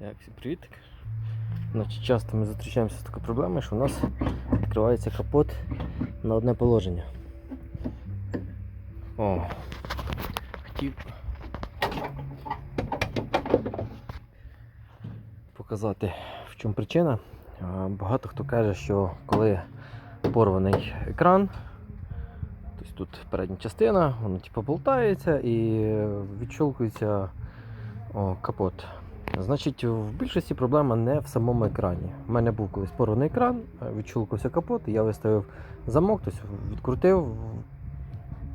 Як привіт. Значить, часто ми зустрічаємося з такою проблемою, що у нас відкривається капот на одне положення. О, хотів показати, в чому причина. Багато хто каже, що коли порваний екран, тобто тут передня частина, воно типу болтається і відщолкується капот. Значить, в більшості проблема не в самому екрані. У мене був колись порваний екран, е, відчулкався капот, я виставив замок, тобто відкрутив,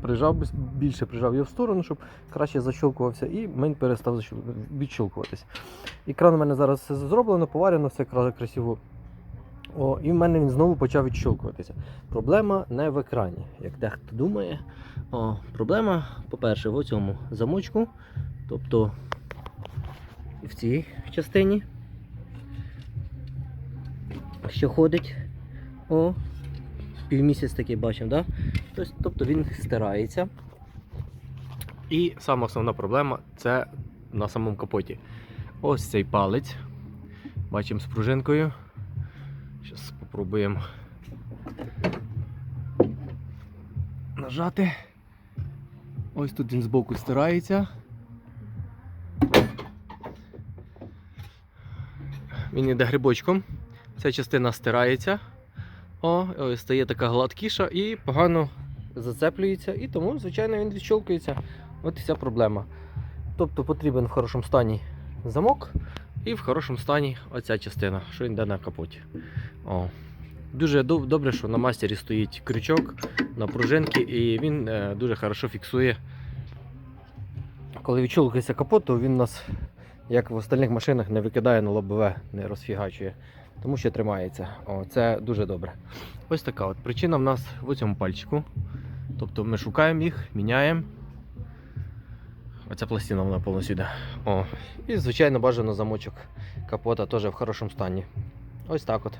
прижав більше прижав його в сторону, щоб краще защолкувався, і він перестав защол- Екран у мене зараз зроблено, поварено, все кра- красиво. О, і в мене він знову почав відщолкуватися. Проблема не в екрані, як дехто думає. О, проблема, по-перше, в цьому замочку. Тобто в цій частині. Що ходить. О, півмісяць такий бачимо, да? Тобто, тобто він стирається. І сама основна проблема це на самому капоті. Ось цей палець. Бачимо з пружинкою. Зараз спробуємо нажати. Ось тут він збоку стирається. Він йде грибочком. Ця частина стирається. О, ось стає така гладкіша і погано зацеплюється, і тому, звичайно, він відщолкується. От і вся проблема. Тобто потрібен в хорошому стані замок і в хорошому стані оця частина, що йде на капоті. О. Дуже добре, що на мастері стоїть крючок на пружинки, і він е, дуже хорошо фіксує. Коли відчолкується капот, то він у нас, як в остальних машинах, не викидає на лобове, не розфігачує, тому що тримається. О, це дуже добре. Ось така от причина в нас в цьому пальчику. Тобто ми шукаємо їх, міняємо. Оця пластина вона повністю йде. О. І, звичайно, бажано замочок капота теж в хорошому стані. Ось так от.